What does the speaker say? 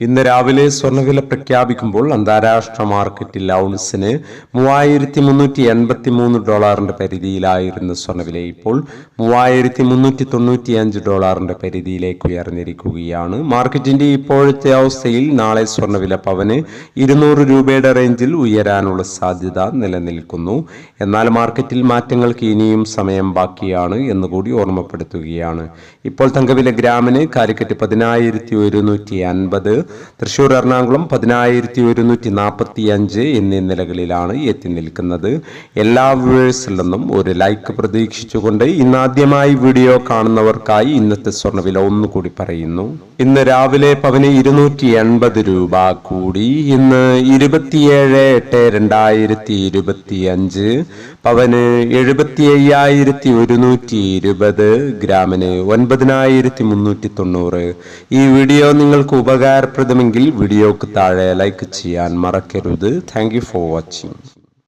ഇന്ന് രാവിലെ സ്വർണവില പ്രഖ്യാപിക്കുമ്പോൾ അന്താരാഷ്ട്ര മാർക്കറ്റിൽ ഔൺസിന് മൂവായിരത്തി മുന്നൂറ്റി എൺപത്തി മൂന്ന് ഡോളറിന്റെ പരിധിയിലായിരുന്ന സ്വർണവില ഇപ്പോൾ മൂവായിരത്തി മുന്നൂറ്റി തൊണ്ണൂറ്റി അഞ്ച് ഡോളറിന്റെ പരിധിയിലേക്ക് ഉയർന്നിരിക്കുകയാണ്. മാർക്കറ്റിന്റെ ഇപ്പോഴത്തെ അവസ്ഥയിൽ നാളെ സ്വർണവില പവന് ഇരുന്നൂറ് രൂപയുടെ റേഞ്ചിൽ ഉയരാനുള്ള സാധ്യത നിലനിൽക്കുന്നു. എന്നാൽ മാർക്കറ്റിൽ മാറ്റങ്ങൾക്ക് ഇനിയും സമയം ബാക്കിയാണ് എന്നുകൂടി ഓർമ്മപ്പെടുത്തുകയാണ്. ഇപ്പോൾ തങ്കവില ഗ്രാമിന് കാലിക്കറ്റ് പതിനായിരത്തി ഒരുന്നൂറ്റി അൻപത് തൃശൂർ എറണാകുളം പതിനായിരത്തി ഒരുന്നൂറ്റി നാൽപ്പത്തി അഞ്ച് എന്നീ നിലകളിലാണ് എത്തി നിൽക്കുന്നത്. എല്ലാ വ്യൂവേഴ്സിൽ നിന്നും ഒരു ലൈക്ക് പ്രതീക്ഷിച്ചുകൊണ്ട് ഇന്നാദ്യമായി വീഡിയോ കാണുന്നവർക്കായി ഇന്നത്തെ സ്വർണവില ഒന്നുകൂടി പറയുന്നു. ഇന്ന് രാവിലെ പവന് ഇരുന്നൂറ്റി എൺപത് രൂപ കൂടി. ഇന്ന് ഇരുപത്തിയേഴ് എട്ട് രണ്ടായിരത്തി ഇരുപത്തി അഞ്ച് പവന് എഴുപത്തി അയ്യായിരത്തി ഒരുന്നൂറ്റി ഇരുപത് ഗ്രാമിന് ഒൻപതിനായിരത്തി മുന്നൂറ്റി തൊണ്ണൂറ് ഈ വീഡിയോ നിങ്ങൾക്ക് ഉപകാരപ്രദമെങ്കിൽ വീഡിയോക്ക് താഴെ ലൈക്ക് ചെയ്യാൻ മറക്കരുത് താങ്ക് ഫോർ വാച്ചിങ്